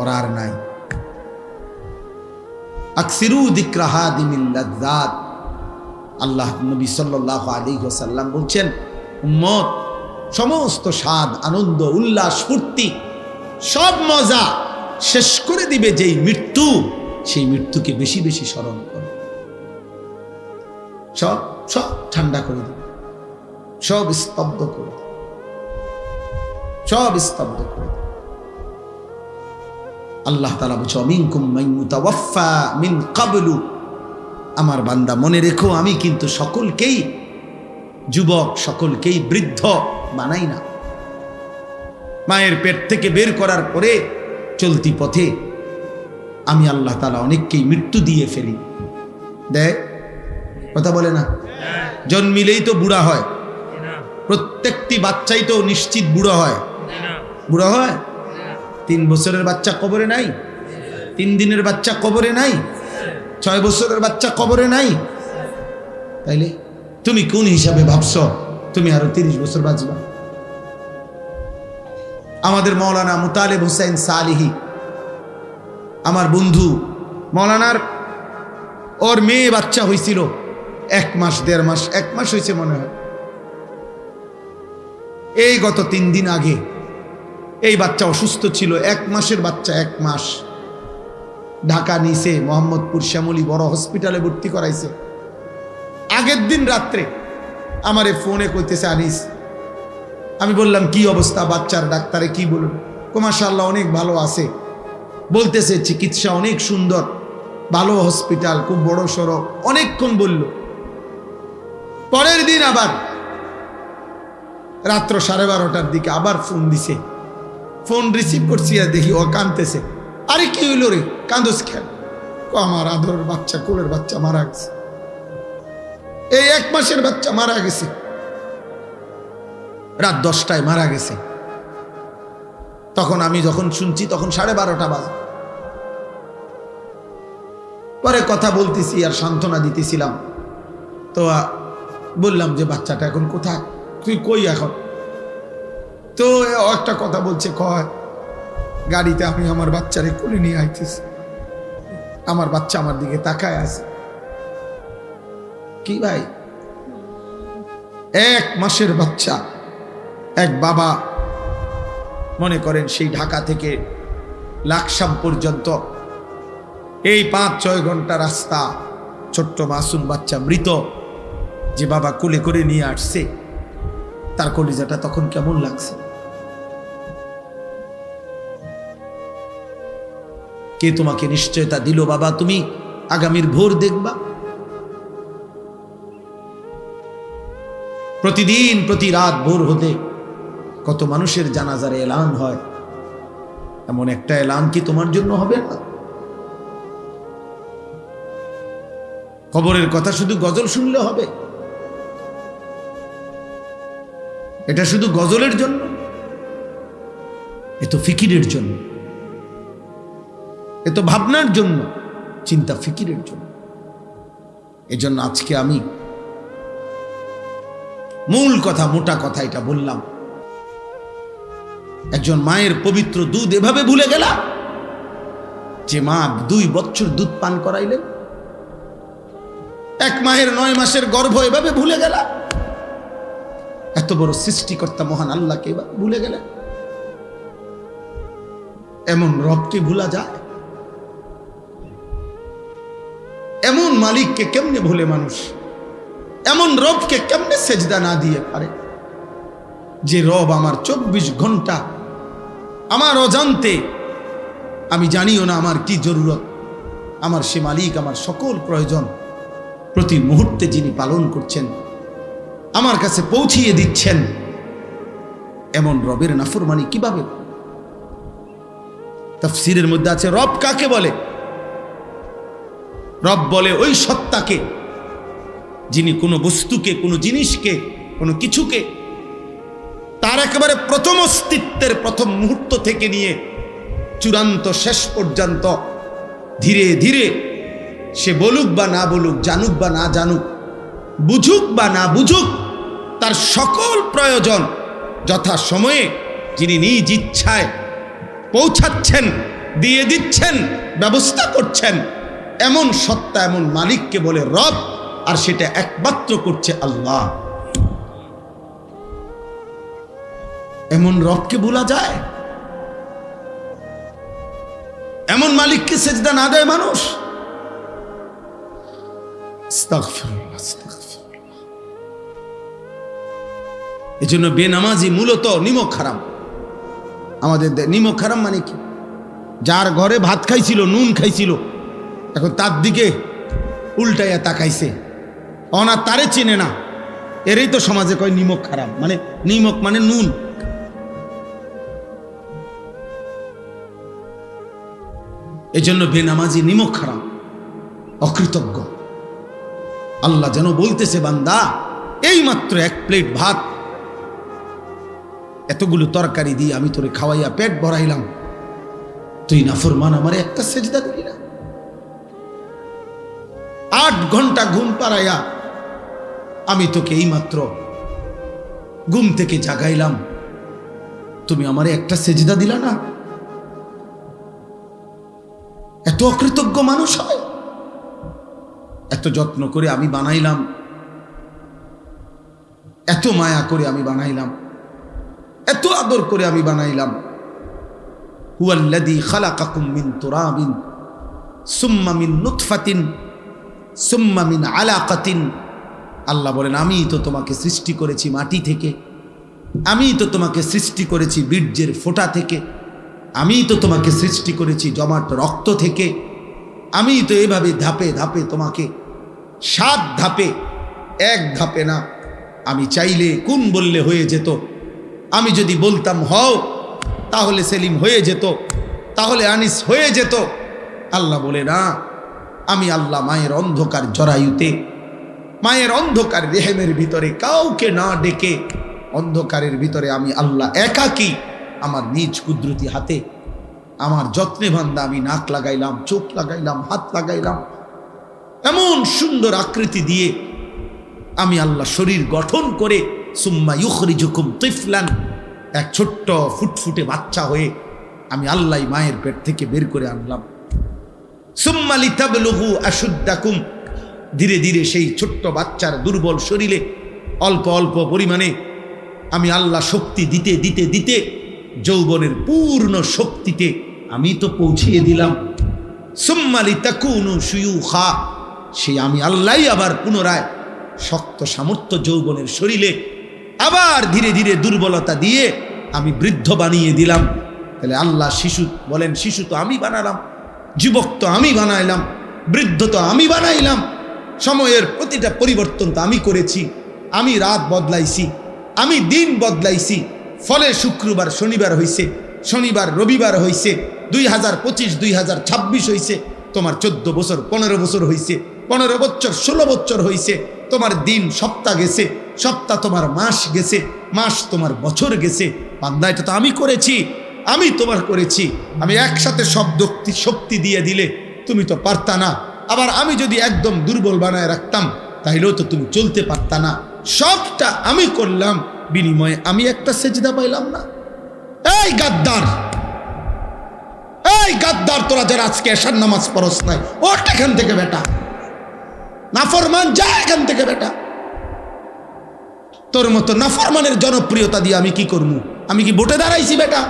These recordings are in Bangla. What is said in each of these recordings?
ওরা আর নাই। আকসিরু দিক্রাহা দিমিল্লাদ আল্লাহ নবী সাল্লাহ আলী সাল্লাম বলছেন সমস্ত স্বাদ, আনন্দ, উল্লাস, ফুর্তি, সব মজা শেষ করে দিবে যেই মৃত্যু, সেই মৃত্যুকে বেশি বেশি স্মরণ করো। সব সব ঠান্ডা করে দিবে। সব স্তব্ধ করে সব স্তব্ধ করে দিবে। আল্লাহ তালা বলছে অমিনকুম মাইমুতাওয়াফা মিন কাবলু। আমার বান্দা মনে রেখো আমি কিন্তু সকলকেই যুবক সকলকেই বৃদ্ধ বানাই না। মায়ের পেট থেকে বের করার পরে চলতি পথে আমি আল্লাহ তালা অনেককেই মৃত্যু দিয়ে ফেলি। দেয় কথা বলে না? জন্মিলেই তো বুড়া হয়। প্রত্যেকটি বাচ্চাই তো নিশ্চিত বুড়ো হয়। বুড়ো হয়? তিন বছরের বাচ্চা কবরে নাই? তিন দিনের বাচ্চা কবরে নাই? ছয় বছরের বাচ্চা কবরে নাই? তাইলে তুমি কোন হিসাবে ভাবছ? তুমি আরও তিরিশ বছর বাঁচবা। আমাদের মৌলানা মুতালেব হুসাইন সালিহি, আমার বন্ধু, মৌলানার ওর মেয়ে বাচ্চা হয়েছিল এক মাস, দেড় মাস, এক মাস হয়েছে মনে হয়। এই গত তিন দিন আগে এই বাচ্চা অসুস্থ ছিল, এক মাসের বাচ্চা, এক মাস। ঢাকা নিছে, মোহাম্মদপুর শ্যামলী বড় হসপিটালে ভর্তি করাইছে। আগের দিন রাত্রে আমারে ফোনে কইতেছে, আনিস, আমি বললাম, কি অবস্থা বাচ্চার? ডাক্তারে কি বলুন? কুমাশাল্লাহ অনেক ভালো আছে। বলতেছে, চিকিৎসা অনেক সুন্দর, ভালো হসপিটাল, খুব বড় সড়ো। অনেকক্ষণ বলল। পরের দিন আবার রাত্র সাড়ে বারোটার দিকে আবার ফোন দিছে। ফোন রিসিভ করছি আর দেখি ও কাঁদতেছে আরে কি হইল রে? কান্দোস খেল আমার আদরের বাচ্চা, কোলের বাচ্চা মারা গেছে। এই এক মাসের বাচ্চা মারা গেছে। রাত দশটায় মারা গেছে। তখন আমি যখন শুনছি, তখন সাড়ে বারোটা বাজে। পরে কথা বলতেছি আর সান্ত্বনা দিতেছিলাম। তো বললাম যে বাচ্চাটা এখন কোথায়? তুই কই এখন? তো একটা কথা বলছে, কয়, গাড়িতে আমি আমার বাচ্চারে কোলে নিয়ে আইতেছি। আমার বাচ্চা আমার দিকে তাকায় আছে। কি ভাই? এক মাসের বাচ্চা। এক বাবা। মনে করেন সেই ঢাকা থেকে লাকসাম পর্যন্ত এই পাঁচ, ছয় ঘণ্টা রাস্তা, ছোট্ট মাসুম বাচ্চা মৃত, যে বাবা কোলে করে নিয়ে আসছে, তার কলিজাটা তখন কেমন লাগছে? কে তোমাকে নিশ্চয়তা দিল বাবা? তুমি আগামীর ভোর দেখবা। প্রতিদিন, প্রতি রাত ভোর হতে কত মানুষের জানাজার এলান হয়। এমন একটা এলান কি তোমার জন্য হবে না? খবরের কথা শুধু গজল শুনলে হবে। এটা শুধু গজলের জন্য, এ তো ফিকিরের জন্য। এ তো ভাবনার জন্য, চিন্তা ফিকিরের জন্য। এজন্য আজকে আমি মূল কথা, মোটা কথা এটা বললাম। একজন মায়ের পবিত্র দুধ এভাবে ভুলে গেলা? যে মা দুই বছর দুধ পান করাইলেন? এক মায়ের নয় মাসের গর্ভ এভাবে ভুলে গেলা? এত বড় সৃষ্টিকর্তা মহান আল্লাহকে এভাবে ভুলে গেলেন? এমন রবকে ভুলা যায়? মালিককে কেমনে ভুলে মানুষ? এমন রবকে কেমনে সেজদা না দিয়ে পারে? যে রব আমার চব্বিশ ঘণ্টা আমার অজান্তে, আমি জানিও না আমার কি জরুরত। আমার সে মালিক আমার সকল প্রয়োজন প্রতি মুহূর্তে যিনি পালন করছেন, আমার কাছে পৌঁছিয়ে দিচ্ছেন। এমন রবের নাফরমানি কীভাবে? তফসিরের মধ্যে আছে, রব কাকে বলে? রব বলে ওই সত্তাকে, যিনি কোনো বস্তুকে, কোনো জিনিসকে, কোনো কিছুকে তার একেবারে প্রথম অস্তিত্বের প্রথম মুহূর্ত থেকে নিয়ে চূড়ান্ত শেষ পর্যন্ত ধীরে ধীরে সে বলুক বা না বলুক, জানুক বা না জানুক, বুঝুক বা না বুঝুক, তার সকল প্রয়োজন যথা সময়ে যিনি নিজ ইচ্ছায় পৌঁছাচ্ছেন, দিয়ে দিচ্ছেন, ব্যবস্থা করছেন এমন সত্তা, এমন মালিককে বলে রব, আর সেটা একমাত্র করছে আল্লাহ। এমন রবকে ভোলা যায়? এমন মালিককে সেজদা না দেয় মানুষ? আস্তাগফিরুল্লাহ। এজন্য বেনামাজি মূলত নিমক খারাম আমাদের নিমক হারাম মানে কি? যার ঘরে ভাত খাইছিল, নুন খাইছিল এখন তার দিকে উল্টাইয়া তাকাইছে। অনা তারে চেনে না। এরই তো সমাজে কয় নিমক খারাপ। মানে নিমক মানে নুন। এজন্য বেনামাজি নিমক খারাপ, অকৃতজ্ঞ। আল্লাহ যেন বলতেছে, বান্দা এই মাত্র এক প্লেট ভাত, এতগুলো তরকারি দিয়ে আমি তোরে খাওয়াইয়া পেট ভরাইলাম। তুই না নাফরমান আমার একটা সেজদা দিলি না? আট ঘণ্টা ঘুম পাড়াইয়া আমি তোকে এই মাত্র ঘুম থেকে জাগাইলাম। তুমি আমারে একটা সেজদা দিলা না? এত অকৃতজ্ঞ মানুষ হয়। এত যত্ন করে আমি বানাইলাম। এত মায়া করে আমি বানাইলাম। এত আদর করে আমি বানাইলাম। হুয়াল্লাদি খালাকাকুম মিন তুরাবিন সুম্মা মিন নুতফাতিন সুম্মা মিন আলাকাতিন। আল্লাহ বলেন আমি তো তোমাকে সৃষ্টি করেছি মাটি থেকে। আমি তো তোমাকে সৃষ্টি করেছি বীর্যের ফোঁটা থেকে। আমি তো তোমাকে সৃষ্টি করেছি জমাট রক্ত থেকে। আমি তো এভাবে ধাপে ধাপে তোমাকে, সাত ধাপে, এক ধাপে না, আমি চাইলে কোন বললে হয়ে যেত? আমি যদি বলতাম, হও, তাহলে সেলিম হয়ে যেত, তাহলে আনিস হয়ে যেত। আল্লাহ বলে, না আমি আল্লাহ মায়ের অন্ধকার জরায়ুতে, মায়ের অন্ধকার রেহেমের ভিতরে কাউকে না ডেকে, অন্ধকারের ভিতরে আমি আল্লাহ একাকী আমার নিজ কুদরতি হাতে, আমার যত্নে বান্দা আমি নাক লাগাইলাম, চোখ লাগাইলাম, হাত লাগাইলাম, এমন সুন্দর আকৃতি দিয়ে আমি আল্লাহ শরীর গঠন করে, সুম্মা ইউখরিজুকুম তিফলান, এক ছোট্ট ফুটফুটে বাচ্চা হয়ে আমি আল্লাহ মায়ের পেট থেকে বের করে আনলাম। সুম্মা লিতাবলুহু আশুদ্দাকুম। ধীরে ধীরে সেই ছোট্ট বাচ্চার দুর্বল শরীরে অল্প অল্প পরিমাণে আমি আল্লাহ শক্তি দিতে দিতে দিতে যৌবনের পূর্ণ শক্তিতে আমি তো পৌঁছিয়ে দিলাম। সুম্মালি তাকুনু সুয়ু খা সেই আমি আল্লাহ আবার পুনরায় শক্ত সামর্থ্য যৌবনের শরীরে আবার ধীরে ধীরে দুর্বলতা দিয়ে আমি বৃদ্ধ বানিয়ে দিলাম। তাহলে আল্লাহ শিশু বলেন, শিশু তো আমি বানালাম। যুবক তো আমি বানাইলাম, বৃদ্ধ তো আমি বানাইলাম। সময়ের প্রতিটা পরিবর্তন তো আমি করেছি, আমি রাত বদলাইছি, আমি দিন বদলাইছি। ফলে শুক্রবার, শনিবার হইছে, শনিবার, রবিবার হইছে, দুই হাজার পঁচিশ, দুই হাজার ছাব্বিশ হইছে, তোমার চোদ্দ বছর, পনেরো বছর হইছে, পনেরো বছর, ষোলো বছর হইছে, তোমার দিন সপ্তাহ গেছে, সপ্তাহ তোমার মাস গেছে, মাস তোমার বছর গেছে। বান্দা এটা তো আমি করেছি আমি তোমার করেছি। আমি একসাথে সব শক্তি শক্তি দিয়ে দিলে তুমি তো পারতা না। আবার আমি যদি একদম দুর্বল বানায় রাখতাম, তাইলেও তো তুমি চলতে পারতা না। সবটা আমি করলাম, বিনিময়ে আমি একটা সেজদা পাইলাম না। এই গাদ্দার! এই গাদ্দার, তোরা যারা আজকে এসার নামাজ পড়স নাই, ওঠ এখান থেকে বেটা। নাফরমান, যা এখান থেকে বেটা। তোর মতো নাফরমানের জনপ্রিয়তা দিয়ে আমি কি করব আমি কি ভোটে দাঁড়াইছি বেটা?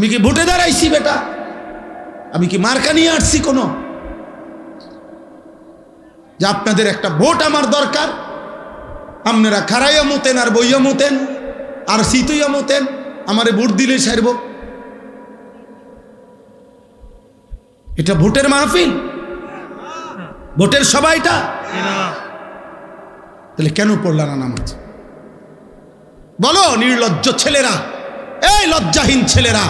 আমি কি ভোটে দাঁড়াইছি বেটা? আমি কি মার্কা নিয়ে আসছি কোনো? যে আপনাদের একটা ভোট আমার দরকার। আপনারা খারাইয়া মতেন আর বইয়া মতেন, আর শীতইয়া মতেন, আমারে ভোট দিলে সারব এটা ভোটের মাহফিল? ভোটের সবাইটা তাহলে কেন পড়লা না নামাজ? বলো, নির্লজ্জ ছেলেরা। এই লজ্জাহীন ছেলেরা।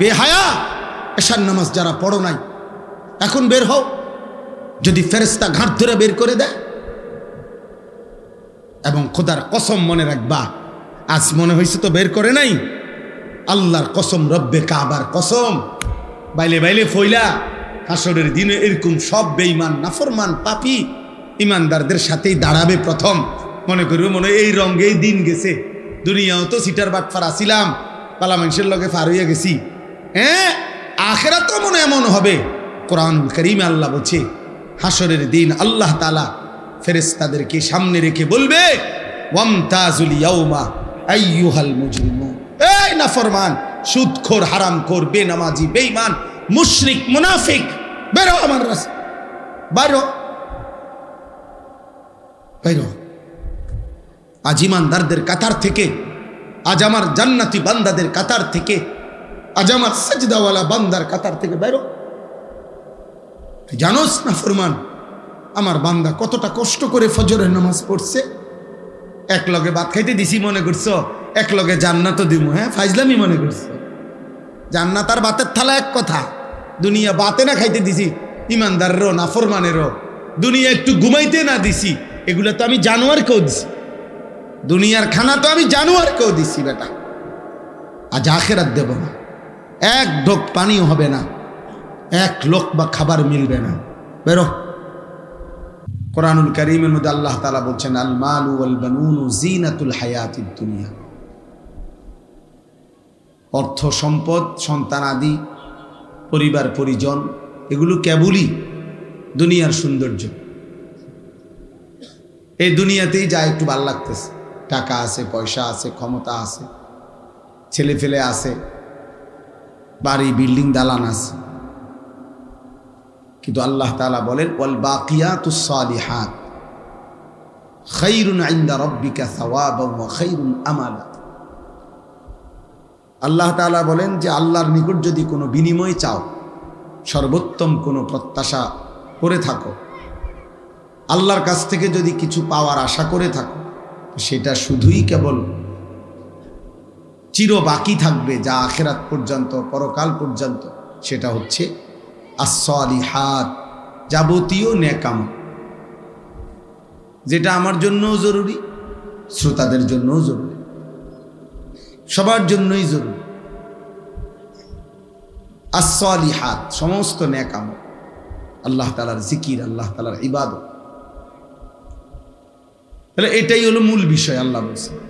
বেহায়া, এশার নামাজ যারা পড়ো নাই, এখন বের হও। যদি ফেরেস্তা ঘাট ধরে বের করে দেয়, এবং খোদার কসম মনে রাখবা, আজ মনে হয়েছে তো বের করে নাই। আল্লাহর কসম, রব্বে কাবার কসম। বাইলে বাইলে ফইলা, হাসরের দিনে এরকম সব বেঈমান, নাফরমান, পাপি ইমানদারদের সাথেই দাঁড়াবে প্রথম। মনে করবে মনে এই রঙ্গেই দিন গেছে। দুনিয়াও তো সিটার বাটফার আসিলাম পালা মানুষের লগে ফার হইয়া গেছি। হ্যাঁ আখেরা তো মনে এমন হবে। কোরআন করিম আল্লাহ বলছে হাসরের দিন আল্লাহ তালা ফেরেস্তাদেরকে সামনে রেখে বলবে নাফরমান, সুদখোর বেনামাজি মুশরিক, মুনাফিক আমার কাতার থেকে, আজ আমার জান্নাতি বান্দাদের কাতার থেকে আজ আমার সাজদাওয়ালা বান্দার কাতার থেকে বেরো জানোস না ফরমান, আমার বান্দা কতটা কষ্ট করে ফজরের নামাজ পড়ছে? এক লগে ভাত খাইতে দিছি মনে করছ? এক লগে জান্নাতও দিব হ্যাঁ? ফাইজলামি মনে করছ? জান্নাত আর বাতের থালা এক কথা। দুনিয়া বাতে না খাইতে দিছি, ইমানদারেরও না ফরমানেরও। দুনিয়া একটু ঘুমাইতে না দিছি, এগুলো তো আমি জানোয়ার কেউ দিছি। দুনিয়ার খানা তো আমি জানোয়ার কেউ দিছি, বেটা। আজ আখেরাত দেব না। এক ঢোক পানিও হবে না। এক লোক বা খাবার মিলবে না। বেরো। কোরআনুল করিমের মধ্যে আল্লাহ তালা বলছেন, আল মালু আল বানুনু জিনাতুল হায়াতিদ দুনিয়া। অর্থ সম্পদ, সন্তান আদি, পরিবার, পরিজন, এগুলো কেবলই দুনিয়ার সৌন্দর্য। এই দুনিয়াতেই যা একটু ভালো লাগতেছে। টাকা আছে, পয়সা আছে, ক্ষমতা আছে ছেলে ফেলে আছে বাড়ি বিল্ডিং দালান আছে। কিন্তু আল্লাহ তালা বলেন, ওয়াল বাকিয়াতুস সালিহাত, খাইরুন আইন্দা রব্বিকা সাওয়াবাম ওয়া খাইরুন আমালা। আল্লাহ তাআলা বলেন যে, আল্লাহর নিকট যদি কোনো বিনিময় চাও, সর্বোত্তম কোনো প্রত্যাশা করে থাকো। আল্লাহর কাছ থেকে যদি কিছু পাওয়ার আশা করে থাকো সেটা শুধুই কেবল চির বাকি থাকবে যা আখেরাত পর্যন্ত, পরকাল পর্যন্ত। সেটা হচ্ছে হাত যাবতীয় ন্যাকাম যেটা আমার জন্যও জরুরি, শ্রোতাদের জন্যও জরুরি। সবার জন্যই জরুরি। হাত সমস্ত ন্যাকাম আল্লাহ তালার জিকির, আল্লাহ তালার ইবাদত। তাহলে এটাই হলো মূল বিষয়, আল্লাহ বলছে